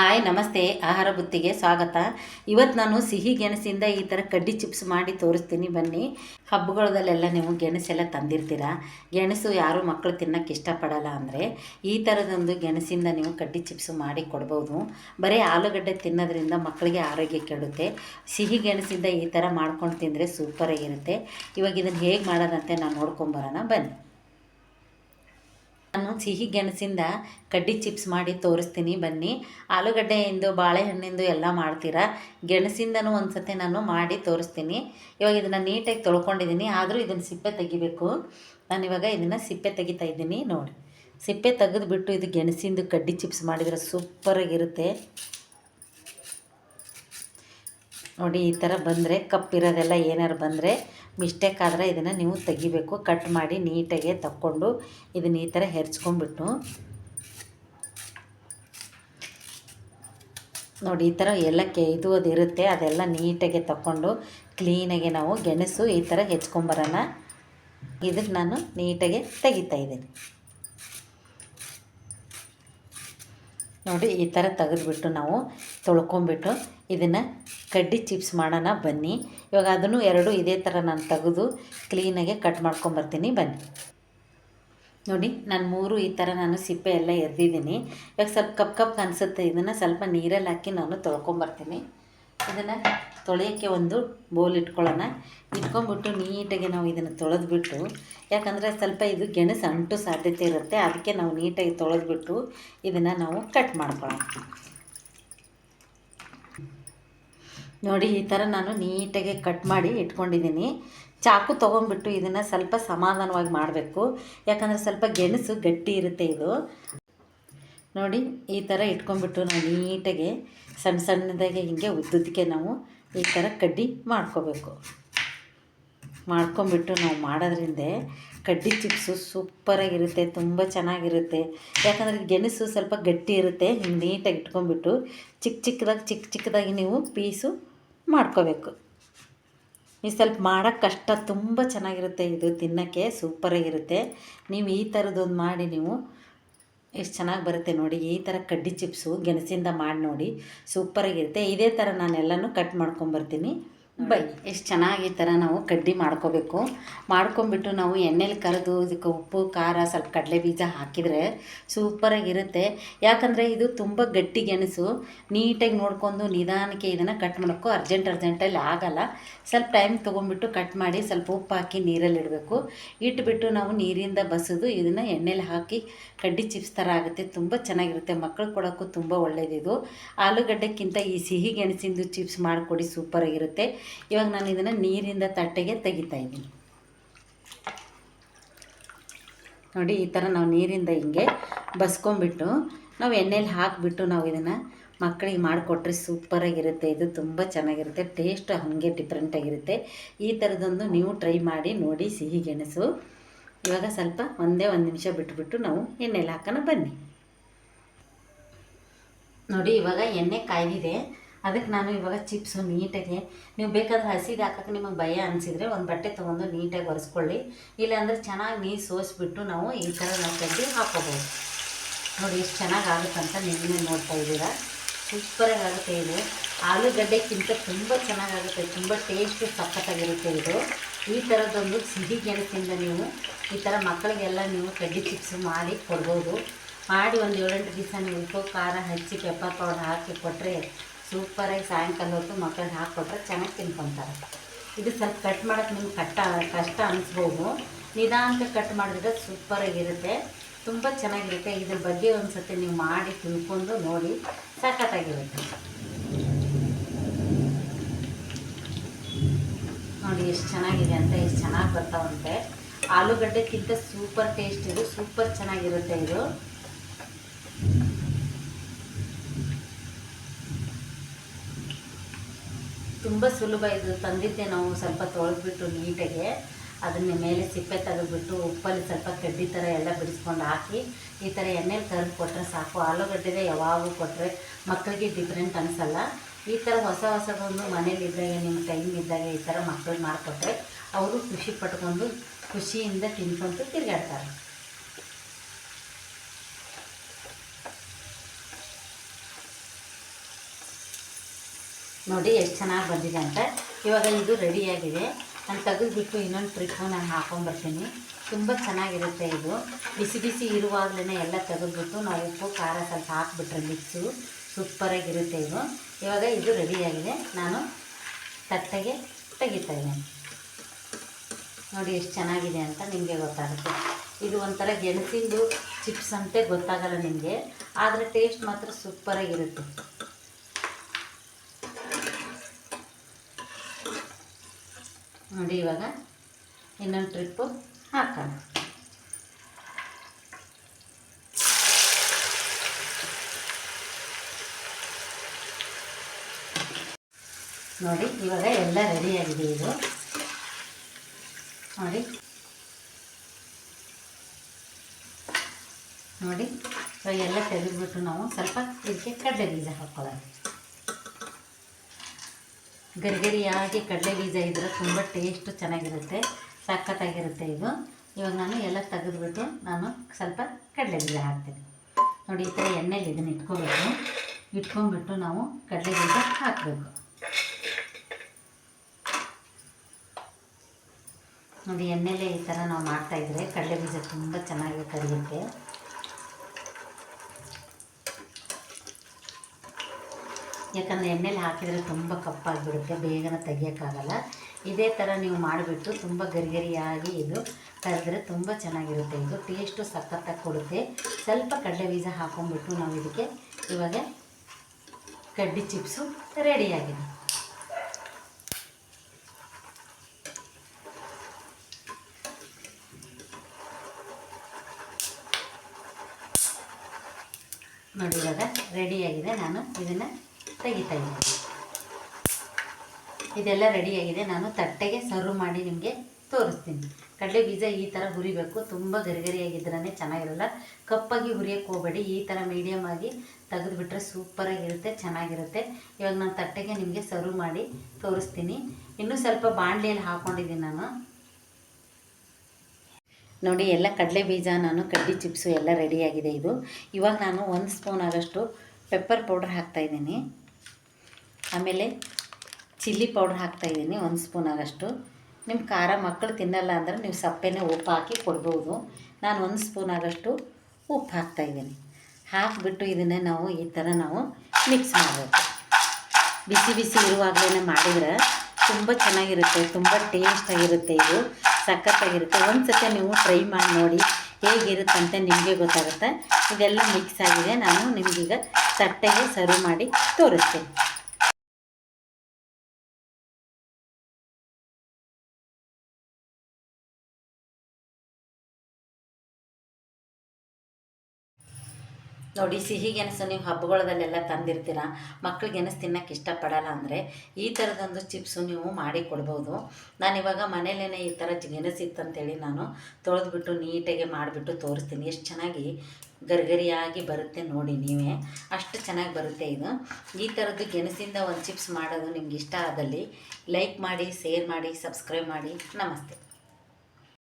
Hi, ನಮಸ್ತೆ. ಆಹಾರ ಬುತ್ತಿಗೆ ಸ್ವಾಗತ. ಇವತ್ತು ನಾನು ಸಿಹಿ ಗೆಣಸಿಂದ ಈ ಥರ ಕಡ್ಡಿ ಚಿಪ್ಸ್ ಮಾಡಿ ತೋರಿಸ್ತೀನಿ ಬನ್ನಿ. ಹಬ್ಬಗಳದಲ್ಲೆಲ್ಲ ನೀವು ಗೆಣಸೆಲ್ಲ ತಂದಿರ್ತೀರ? ಗೆಣಸು ಯಾರು ಮಕ್ಕಳು ತಿನ್ನೋಕ್ಕೆ ಇಷ್ಟಪಡಲ್ಲ ಅಂದರೆ ಈ ಥರದೊಂದು ಗೆಣಸಿಂದ ನೀವು ಕಡ್ಡಿ ಚಿಪ್ಸ್ ಮಾಡಿ ಕೊಡ್ಬೋದು. ಬರೀ ಆಲೂಗಡ್ಡೆ ತಿನ್ನೋದ್ರಿಂದ ಮಕ್ಕಳಿಗೆ ಆರೋಗ್ಯ ಕೆಡುತ್ತೆ. ಸಿಹಿ ಗೆಣಸಿಂದ ಈ ಥರ ಮಾಡ್ಕೊಂಡು ತಿಂದರೆ ಸೂಪರಾಗಿರುತ್ತೆ ಇವಾಗ ಇದನ್ನು ಹೇಗೆ ಮಾಡೋದಂತೆ ನಾನು ನೋಡ್ಕೊಂಬರೋಣ ಬನ್ನಿ. ನಾನು ಸಿಹಿ ಗೆಣಸಿಂದ ಕಡ್ಡಿ ಚಿಪ್ಸ್ ಮಾಡಿ ತೋರಿಸ್ತೀನಿ ಬನ್ನಿ. ಆಲೂಗಡ್ಡೆಯಿಂದ ಬಾಳೆಹಣ್ಣಿಂದು ಎಲ್ಲ ಮಾಡ್ತೀರಾ? ಗೆಣಸಿಂದನೂ ಒಂದು ಸತಿ ನಾನು ಮಾಡಿ ತೋರಿಸ್ತೀನಿ. ಇವಾಗ ಇದನ್ನು ನೀಟಾಗಿ ತೊಳ್ಕೊಂಡಿದ್ದೀನಿ. ಆದರೂ ಇದನ್ನು ಸಿಪ್ಪೆ ತೆಗಿಬೇಕು. ನಾನು ಇವಾಗ ಇದನ್ನು ಸಿಪ್ಪೆ ತೆಗಿತಾ ಇದ್ದೀನಿ ನೋಡಿ. ಸಿಪ್ಪೆ ತೆಗೆದುಬಿಟ್ಟು ಇದು ಗೆಣಸಿಂದು ಕಡ್ಡಿ ಚಿಪ್ಸ್ ಮಾಡಿದರೆ ಸೂಪರಾಗಿರುತ್ತೆ. ನೋಡಿ ಈ ಥರ ಬಂದರೆ ಕಪ್ಪಿರೋದೆಲ್ಲ ಏನಾರು ಬಂದರೆ ಮಿಸ್ಟೇಕ್ ಆದರೆ ಇದನ್ನು ನೀವು ತೆಗಿಬೇಕು. ಕಟ್ ಮಾಡಿ ನೀಟಾಗೆ ತಕ್ಕೊಂಡು ಇದನ್ನ ಈ ಥರ ಹೆರ್ಚ್ಕೊಂಡ್ಬಿಟ್ಟು ನೋಡಿ ಈ ಥರ ಎಲ್ಲ ಕೆ ಇದು ಅದು ಇರುತ್ತೆ. ಅದೆಲ್ಲ ನೀಟಾಗೆ ತಕ್ಕೊಂಡು ಕ್ಲೀನಾಗೆ ನಾವು ಗೆಣಸು ಈ ಥರ ಹೆಚ್ಕೊಂಬರೋಣ. ಇದಕ್ಕೆ ನಾನು ನೀಟಾಗೆ ತೆಗಿತಾ ಇದ್ದೀನಿ. ನೋಡಿ ಈ ಥರ ತೆಗೆದುಬಿಟ್ಟು ನಾವು ತೊಳ್ಕೊಂಬಿಟ್ಟು ಇದನ್ನು ಕಡ್ಡಿ ಚಿಪ್ಸ್ ಮಾಡೋಣ ಬನ್ನಿ. ಇವಾಗ ಅದನ್ನು ಎರಡು ಇದೇ ಥರ ನಾನು ತೆಗೆದು ಕ್ಲೀನಾಗೆ ಕಟ್ ಮಾಡ್ಕೊಂಬರ್ತೀನಿ. ಬನ್ನಿ. ನೋಡಿ, ನಾನು ಮೂರು ಈ ಥರ ನಾನು ಸಿಪ್ಪೆ ಎಲ್ಲ ಎರ್ದಿದ್ದೀನಿ. ಇವಾಗ ಸ್ವಲ್ಪ ಕಪ್ ಕಪ್ ಅನಿಸುತ್ತೆ. ಇದನ್ನು ಸ್ವಲ್ಪ ನೀರಲ್ಲಿ ಹಾಕಿ ನಾನು ತೊಳ್ಕೊಂಬರ್ತೀನಿ. ಇದನ್ನು ತೊಳೆಯೋಕ್ಕೆ ಒಂದು ಬೋಲ್ ಇಟ್ಕೊಳ್ಳೋಣ. ಇಟ್ಕೊಂಡ್ಬಿಟ್ಟು ನೀಟಾಗಿ ನಾವು ಇದನ್ನು ತೊಳೆದ್ಬಿಟ್ಟು, ಯಾಕಂದರೆ ಸ್ವಲ್ಪ ಇದು ಗೆಣಸು ಅಂಟು ಸಾಧ್ಯತೆ ಇರುತ್ತೆ. ಅದಕ್ಕೆ ನಾವು ನೀಟಾಗಿ ತೊಳೆದ್ಬಿಟ್ಟು ಇದನ್ನು ನಾವು ಕಟ್ ಮಾಡ್ಕೊಳ್ಳೋಣ. ನೋಡಿ, ಈ ಥರ ನಾನು ನೀಟಾಗಿ ಕಟ್ ಮಾಡಿ ಇಟ್ಕೊಂಡಿದ್ದೀನಿ. ಚಾಕು ತೊಗೊಂಡ್ಬಿಟ್ಟು ಇದನ್ನು ಸ್ವಲ್ಪ ಸಮಾಧಾನವಾಗಿ ಮಾಡಬೇಕು. ಯಾಕಂದರೆ ಸ್ವಲ್ಪ ಗೆಣಸು ಗಟ್ಟಿ ಇರುತ್ತೆ ಇದು. ನೋಡಿ, ಈ ಥರ ಇಟ್ಕೊಂಡ್ಬಿಟ್ಟು ನಾವು ನೀಟಾಗಿ ಸಣ್ಣ ಸಣ್ಣದಾಗಿ ಹಿಂಗೆ ಉದ್ದುದಕ್ಕೆ ನಾವು ಈ ಥರ ಕಡ್ಡಿ ಮಾಡ್ಕೋಬೇಕು. ಮಾಡ್ಕೊಂಬಿಟ್ಟು ನಾವು ಮಾಡೋದ್ರಿಂದ ಕಡ್ಡಿ ಚಿಪ್ಸು ಸೂಪರಾಗಿರುತ್ತೆ, ತುಂಬ ಚೆನ್ನಾಗಿರುತ್ತೆ. ಯಾಕಂದರೆ ಗೆಣಸು ಸ್ವಲ್ಪ ಗಟ್ಟಿ ಇರುತ್ತೆ, ಹಿಂಗೆ ನೀಟಾಗಿ ಇಟ್ಕೊಂಡ್ಬಿಟ್ಟು ಚಿಕ್ಕ ಚಿಕ್ಕದಾಗಿ ಚಿಕ್ಕ ಚಿಕ್ಕದಾಗಿ ನೀವು ಪೀಸು ಮಾಡ್ಕೋಬೇಕು. ಈ ಸ್ವಲ್ಪ ಮಾಡೋಕ್ಕೆ ಕಷ್ಟ ತುಂಬ ಚೆನ್ನಾಗಿರುತ್ತೆ ಇದು, ತಿನ್ನೋಕ್ಕೆ ಸೂಪರಾಗಿರುತ್ತೆ ನೀವು ಈ ಥರದ್ದೊಂದು ಮಾಡಿ ನೀವು ಎಷ್ಟು ಚೆನ್ನಾಗಿ ಬರುತ್ತೆ ನೋಡಿ, ಈ ಥರ ಕಡ್ಡಿ ಚಿಪ್ಸು ಗೆಣಸಿಂದ ಮಾಡಿ ನೋಡಿ ಸೂಪರಾಗಿರುತ್ತೆ. ಇದೇ ಥರ ನಾನು ಎಲ್ಲನೂ ಕಟ್ ಮಾಡ್ಕೊಂಬರ್ತೀನಿ ಬೈ ಎಷ್ಟು ಚೆನ್ನಾಗಿ ಈ ಥರ ನಾವು ಕಡ್ಡಿ ಮಾಡ್ಕೋಬೇಕು. ಮಾಡ್ಕೊಂಬಿಟ್ಟು ನಾವು ಎಣ್ಣೆಲಿ ಕರೆದು ಇದಕ್ಕೆ ಉಪ್ಪು, ಖಾರ, ಸ್ವಲ್ಪ ಕಡಲೆ ಬೀಜ ಹಾಕಿದರೆ ಸೂಪರಾಗಿರುತ್ತೆ. ಯಾಕಂದರೆ ಇದು ತುಂಬ ಗಟ್ಟಿ ಗೆಣಸು. ನೀಟಾಗಿ ನೋಡ್ಕೊಂಡು ನಿಧಾನಕ್ಕೆ ಇದನ್ನು ಕಟ್ ಮಾಡೋಕ್ಕೂ ಅರ್ಜೆಂಟ್ ಅರ್ಜೆಂಟಲ್ಲಿ ಆಗಲ್ಲ. ಸ್ವಲ್ಪ ಟೈಮ್ ತೊಗೊಂಬಿಟ್ಟು ಕಟ್ ಮಾಡಿ ಸ್ವಲ್ಪ ಉಪ್ಪು ಹಾಕಿ ನೀರಲ್ಲಿ ಇಡಬೇಕು. ಇಟ್ಬಿಟ್ಟು ನಾವು ನೀರಿಂದ ಬಸಿದು ಇದನ್ನು ಎಣ್ಣೆಲಿ ಹಾಕಿ ಕಡ್ಡಿ ಚಿಪ್ಸ್ ಥರ ಆಗುತ್ತೆ. ತುಂಬ ಚೆನ್ನಾಗಿರುತ್ತೆ. ಮಕ್ಕಳು ಕೊಡೋಕ್ಕೂ ತುಂಬ ಒಳ್ಳೆಯದಿದು ಆಲೂಗಡ್ಡೆಕ್ಕಿಂತ ಈ ಸಿಹಿ ಗೆಣಸಿಂದು ಚಿಪ್ಸ್ ಮಾಡಿಕೊಡಿ ಸೂಪರಾಗಿರುತ್ತೆ. ಇವಾಗ ನಾನು ಇದನ್ನು ನೀರಿಂದ ತಟ್ಟೆಗೆ ತೆಗಿತಾ ಇದ್ದೀನಿ. ನೋಡಿ, ಈ ಥರ ನಾವು ನೀರಿಂದ ಹಿಂಗೆ ಬಸ್ಕೊಂಬಿಟ್ಟು ನಾವು ಎಣ್ಣೆಲಿ ಹಾಕಿಬಿಟ್ಟು ನಾವು ಇದನ್ನು ಮಕ್ಕಳಿಗೆ ಮಾಡಿಕೊಟ್ರೆ ಸೂಪರಾಗಿರುತ್ತೆ ಇದು ತುಂಬ ಚೆನ್ನಾಗಿರುತ್ತೆ. ಟೇಸ್ಟ್ ಹಾಗೆ ಡಿಫ್ರೆಂಟಾಗಿರುತ್ತೆ ಈ ಥರದೊಂದು ನೀವು ಟ್ರೈ ಮಾಡಿ ನೋಡಿ, ಸಿಹಿ, ಗೆಣಸು. ಇವಾಗ ಸ್ವಲ್ಪ ಒಂದೇ ಒಂದು ನಿಮಿಷ ಬಿಟ್ಬಿಟ್ಟು ನಾವು ಎಣ್ಣೆಲಿ ಹಾಕೋಣ ಬನ್ನಿ. ನೋಡಿ, ಇವಾಗ ಎಣ್ಣೆ ಕಾಯ್ದಿದೆ. ಅದಕ್ಕೆ ನಾನು ಇವಾಗ ಚಿಪ್ಸು ನೀಟಾಗಿ, ನೀವು ಬೇಕಾದ್ರೆ ಹಸಿದು ಹಾಕೋಕ್ಕೆ ನಿಮಗೆ ಭಯ ಅನಿಸಿದರೆ ಒಂದು ಬಟ್ಟೆ ತೊಗೊಂಡು ನೀಟಾಗಿ ಒರೆಸ್ಕೊಳ್ಳಿ. ಇಲ್ಲಾಂದರೆ ಚೆನ್ನಾಗಿ ನೀರು ಸೋಸಿಬಿಟ್ಟು ನಾವು ಈ ಥರ ನಾವು ತೆಗೆದು ಹಾಕೋಬೋದು. ನೋಡಿ ಎಷ್ಟು ಚೆನ್ನಾಗಿ ಆಗುತ್ತಂತ ನೀವೇ ನೋಡ್ತಾ ಇದ್ದೀರ? ಸೂಪರಾಗಿ ಆಗುತ್ತೆ ಇದು. ಆಲೂಗಡ್ಡೆಕ್ಕಿಂತ ತುಂಬ ಚೆನ್ನಾಗಾಗುತ್ತೆ ತುಂಬ ಟೇಸ್ಟ್ ಸಖತ್ತಾಗಿರುತ್ತೆ ಇದು. ಈ ಥರದ್ದೊಂದು ಸಿಹಿ ಗೆಣಸಿಂದ ನೀವು ಈ ಥರ ಮಕ್ಕಳಿಗೆಲ್ಲ ನೀವು ಕಡ್ಡಿ ಚಿಪ್ಸು ಮಾಡಿ ಕೊಡ್ಬೋದು. ಮಾಡಿ ಒಂದು ಏಳೆಂಟು ದಿವಸ ನೀವು ಉಪ್ಪು, ಖಾರ, ಹಚ್ಚಿ ಪೆಪ್ಪರ್ ಪೌಡರ್ ಹಾಕಿ ಕೊಟ್ಟರೆ ಸೂಪರಾಗಿ ಸಾಯಂಕಾಲ ಹೊತ್ತು ಮಕ್ಕಳಿಗೆ ಹಾಕ್ಕೊಟ್ರೆ ಚೆನ್ನಾಗಿ ತಿನ್ಕೊತಾರೆ. ಇದು ಸ್ವಲ್ಪ ಕಟ್ ಮಾಡೋಕ್ಕೆ ನಿಮ್ಗೆ ಕಷ್ಟ ಕಷ್ಟ ಅನಿಸ್ಬೋದು. ನಿಧಾನಕ್ಕೆ ಕಟ್ ಮಾಡಿದ್ರೆ ಸೂಪರಾಗಿರುತ್ತೆ ತುಂಬ ಚೆನ್ನಾಗಿರುತ್ತೆ. ಇದ್ರ ಬಗ್ಗೆ ಒಂದು ಸತಿ ನೀವು ಮಾಡಿ ತಿನ್ಕೊಂಡು ನೋಡಿ, ಸಖತ್ತಾಗಿರುತ್ತೆ. ನೋಡಿ ಎಷ್ಟು ಚೆನ್ನಾಗಿದೆ ಅಂತ, ಎಷ್ಟು ಚೆನ್ನಾಗಿ ಬರ್ತಾವಂತೆ. ಆಲೂಗಡ್ಡೆಕ್ಕಿಂತ ಸೂಪರ್ ಟೇಸ್ಟ್ ಇದು, ಸೂಪರ್ ಚೆನ್ನಾಗಿರುತ್ತೆ ಇದು. ತುಂಬ ಸುಲಭ ಇದು. ತಂದಿದ್ದೆ ನಾವು ಸ್ವಲ್ಪ ತೊಳೆದ್ಬಿಟ್ಟು ನೀಟಾಗೆ. ಅದನ್ನ ಮೇಲೆ ಸಿಪ್ಪೆ ತೆಗೆದ್ಬಿಟ್ಟು ಉಪ್ಪಲ್ಲಿ ಸ್ವಲ್ಪ ಕಡ್ಡಿ ಥರ ಎಲ್ಲ ಬಿಡಿಸ್ಕೊಂಡು ಹಾಕಿ, ಈ ಥರ ಎಣ್ಣೆಲಿ ಕರೆದು ಕೊಟ್ಟರೆ ಸಾಕು. ಆಲೂಗಡ್ಡೆಗೆ ಯಾವಾಗೂ ಕೊಟ್ಟರೆ ಮಕ್ಕಳಿಗೆ ಡಿಫ್ರೆಂಟ್ ಅನಿಸಲ್ಲ. ಈ ಥರ ಹೊಸ ಹೊಸದೊಂದು ಮನೇಲಿದ್ದಾಗ ನಿಮ್ಮ ಟೈಮ್ ಇದ್ದಾಗ ಈ ಥರ ಮಕ್ಕಳು ಮಾಡಿಕೊಟ್ರೆ, ಅವರು ಖುಷಿ ಪಟ್ಕೊಂಡು ಖುಷಿಯಿಂದ ತಿನ್ಕೊಂಡು ತಿರುಗಾಡ್ತಾರೆ. ನೋಡಿ ಎಷ್ಟು ಚೆನ್ನಾಗಿ ಬಂದಿದೆ ಅಂತ. ಇವಾಗ ಇದು ರೆಡಿಯಾಗಿದೆ ನಾನು ತೆಗೆದುಬಿಟ್ಟು ಇನ್ನೊಂದು ಟ್ರಿಪ್ಪು ನಾನು ಹಾಕೊಂಡ್ಬರ್ತೀನಿ ತುಂಬ ಚೆನ್ನಾಗಿರುತ್ತೆ ಇದು. ಬಿಸಿ ಬಿಸಿ ಇರುವಾಗಲೇ ಎಲ್ಲ ತೆಗೆದುಬಿಟ್ಟು ನಾವು ಉಪ್ಪು, ಖಾರ ಸ್ವಲ್ಪ ಹಾಕ್ಬಿಟ್ರೆ ಮಿಕ್ಸು ಸೂಪರಾಗಿರುತ್ತೆ ಇದು. ಇವಾಗ ಇದು ರೆಡಿಯಾಗಿದೆ ನಾನು ತಟ್ಟೆಗೆ ತೆಗಿತಾ ಇದ್ದೇನೆ. ನೋಡಿ ಎಷ್ಟು ಚೆನ್ನಾಗಿದೆ ಅಂತ ನಿಮಗೆ ಗೊತ್ತಾಗುತ್ತೆ. ಇದು ಒಂಥರ ಗೆಣಸಿಂದು ಚಿಪ್ಸ್ ಅಂತೆ ಗೊತ್ತಾಗಲ್ಲ ನಿಮಗೆ. ಆದರೆ ಟೇಸ್ಟ್ ಮಾತ್ರ ಸೂಪರಾಗಿರುತ್ತೆ ನೋಡಿ ಇವಾಗ ಇನ್ನೊಂದು ಟ್ರಿಪ್ಪು ಹಾಕೋಣ. ನೋಡಿ, ಇವಾಗ ಎಲ್ಲ ರೆಡಿಯಾಗಿದೆ ಇದು. ನೋಡಿ. ನೋಡಿ, ಇವಾಗ ಎಲ್ಲ ತೆಗೆದುಬಿಟ್ಟು ನಾವು ಸ್ವಲ್ಪ ಇದಕ್ಕೆ ಕಡಲೆ ಬೀಜ ಹಾಕ್ಕೊಳ್ಳೋಣ ಗರಿಗರಿಯಾಗಿ ಕಡಲೆ ಬೀಜ ಇದ್ದರೆ ತುಂಬ ಟೇಸ್ಟು ಚೆನ್ನಾಗಿರುತ್ತೆ, ಸಖತ್ತಾಗಿರುತ್ತೆ ಇದು. ಇವಾಗ ನಾನು ಎಲ್ಲ ತೆಗೆದುಬಿಟ್ಟು ನಾನು ಸ್ವಲ್ಪ ಕಡಲೆ ಬೀಜ ಹಾಕ್ತೀನಿ. ನೋಡಿ, ಈ ಥರ ಎಣ್ಣೆಲಿ ಇದನ್ನು ಇಟ್ಕೋಬೇಕು. ಇಟ್ಕೊಂಡ್ಬಿಟ್ಟು ನಾವು ಕಡಲೆ ಬೀಜ ಹಾಕಬೇಕು. ನೋಡಿ, ಎಣ್ಣೆಲೆ ಈ ಥರ ನಾವು ಮಾಡ್ತಾಯಿದ್ರೆ ಕಡಲೆ ಬೀಜ ತುಂಬ ಚೆನ್ನಾಗಿ ಕರಿಯುತ್ತೆ. ಯಾಕಂದರೆ ಎಣ್ಣೆಲಿ ಹಾಕಿದರೆ ತುಂಬ ಕಪ್ಪಾಗಿಬಿಡುತ್ತೆ, ಬೇಗನೆ ತೆಗಿಯೋಕ್ಕಾಗಲ್ಲ. ಇದೇ ಥರ ನೀವು ಮಾಡಿಬಿಟ್ಟು ತುಂಬ ಗರಿಗರಿಯಾಗಿ ಇದು ಕರೆದ್ರೆ ತುಂಬ ಚೆನ್ನಾಗಿರುತ್ತೆ. ಇದು ಟೇಸ್ಟು ಸಖತ್ತಾಗಿ ಕೊಡುತ್ತೆ. ಸ್ವಲ್ಪ ಕಡಲೆ ಬೀಜ ಹಾಕೊಂಡ್ಬಿಟ್ಟು ನಾವು ಇದಕ್ಕೆ ಇವಾಗ ಕಡ್ಡಿ ಚಿಪ್ಸು ರೆಡಿಯಾಗಿದೆ ನೋಡಿ ಇವಾಗ ರೆಡಿಯಾಗಿದೆ ನಾನು ಇದನ್ನು ತೆಗಿತಾ ಇದ್ದೀನಿ ಇದೆಲ್ಲ ರೆಡಿಯಾಗಿದೆ ನಾನು ತಟ್ಟೆಗೆ ಸರ್ವ್ ಮಾಡಿ ನಿಮಗೆ ತೋರಿಸ್ತೀನಿ. ಕಡಲೆ ಬೀಜ ಈ ಥರ ಹುರಿಬೇಕು. ತುಂಬ ಗರಿಗರಿಯಾಗಿದ್ರೇ ಚೆನ್ನಾಗಿರಲ್ಲ. ಕಪ್ಪಾಗಿ ಹುರಿಯೋಕ್ಕೆ ಹೋಗಬೇಡಿ. ಈ ಥರ ಮೀಡಿಯಮ್ ಆಗಿ ತೆಗೆದುಬಿಟ್ರೆ ಸೂಪರಾಗಿರುತ್ತೆ ಚೆನ್ನಾಗಿರುತ್ತೆ. ಇವಾಗ ನಾನು ತಟ್ಟೆಗೆ ನಿಮಗೆ ಸರ್ವ್ ಮಾಡಿ ತೋರಿಸ್ತೀನಿ. ಇನ್ನೂ ಸ್ವಲ್ಪ ಬಾಣಲಿಯಲ್ಲಿ ಹಾಕ್ಕೊಂಡಿದ್ದೀನಿ ನಾನು. ನೋಡಿ, ಎಲ್ಲ ಕಡಲೆ ಬೀಜ, ನಾನು ಕಡ್ಡಿ ಚಿಪ್ಸು ಎಲ್ಲ ರೆಡಿಯಾಗಿದೆ ಇದು. ಇವಾಗ ನಾನು ಒಂದು ಸ್ಪೂನ್ ಆದಷ್ಟು ಪೆಪ್ಪರ್ ಪೌಡ್ರ್ ಹಾಕ್ತಾಯಿದ್ದೀನಿ ಆಮೇಲೆ ಚಿಲ್ಲಿ ಪೌಡ್ರ್ ಹಾಕ್ತಾಯಿದ್ದೀನಿ ಒಂದು ಸ್ಪೂನ್ ಆಗಷ್ಟು. ನಿಮ್ಮ ಖಾರ ಮಕ್ಕಳು ತಿನ್ನಲ್ಲ ಅಂದರೆ ನೀವು ಸಪ್ಪೆನೇ ಉಪ್ಪು ಹಾಕಿ ಕೊಡ್ಬೋದು. ನಾನು ಒಂದು ಸ್ಪೂನ್ ಆದಷ್ಟು ಉಪ್ಪು ಹಾಕ್ತಾಯಿದ್ದೀನಿ ಹಾಕಿಬಿಟ್ಟು ಇದನ್ನೇ ನಾವು ಈ ಥರ ನಾವು ಮಿಕ್ಸ್ ಮಾಡಬೇಕು. ಬಿಸಿ ಬಿಸಿ ಇರುವಾಗಲೇ ಮಾಡಿದ್ರೆ ತುಂಬ ಚೆನ್ನಾಗಿರುತ್ತೆ, ತುಂಬ ಟೇಸ್ಟಾಗಿರುತ್ತೆ ಇದು, ಸಖತ್ತಾಗಿರುತ್ತೆ. ಒಂದು ಸತಿ ನೀವು ಟ್ರೈ ಮಾಡಿ ನೋಡಿ ಹೇಗಿರುತ್ತೆ ಅಂತ ನಿಮಗೆ ಗೊತ್ತಾಗುತ್ತೆ. ಇದೆಲ್ಲ ಮಿಕ್ಸ್ ಆಗಿದೆ, ನಾನು ನಿಮಗೀಗ ತಟ್ಟೆಗೆ ಸರ್ವ್ ಮಾಡಿ ತೋರಿಸ್ತೀನಿ. ನೋಡಿ, ಸಿಹಿ ಗೆಣಸು ನೀವು ಹಬ್ಬಗಳಲ್ಲೆಲ್ಲ ತಂದಿರ್ತೀರ? ಮಕ್ಳು ಗೆಣಸು ತಿನ್ನೋಕೆ ಇಷ್ಟಪಡಲ್ಲ ಅಂದರೆ ಈ ಥರದೊಂದು ಚಿಪ್ಸು ನೀವು ಮಾಡಿ ಕೊಡ್ಬೋದು. ನಾನಿವಾಗ ಮನೇಲೇ ಈ ಥರ ಗೆಣಸು ಇತ್ತಂತೇಳಿ ನಾನು ತೊಳೆದ್ಬಿಟ್ಟು ನೀಟಾಗಿ ಮಾಡಿಬಿಟ್ಟು ತೋರಿಸ್ತೀನಿ. ಎಷ್ಟು ಚೆನ್ನಾಗಿ ಗರಿಗರಿಯಾಗಿ ಬರುತ್ತೆ ನೋಡಿ ನೀವೇ. ಅಷ್ಟು ಚೆನ್ನಾಗಿ ಬರುತ್ತೆ ಇದು. ಈ ಥರದ್ದು ಗೆಣಸಿಂದ ಒಂದು ಚಿಪ್ಸ್ ಮಾಡೋದು ನಿಮ್ಗೆ ಇಷ್ಟ ಆದಲ್ಲಿ ಲೈಕ್ ಮಾಡಿ, ಶೇರ್ ಮಾಡಿ, ಸಬ್ಸ್ಕ್ರೈಬ್ ಮಾಡಿ. ನಮಸ್ತೆ.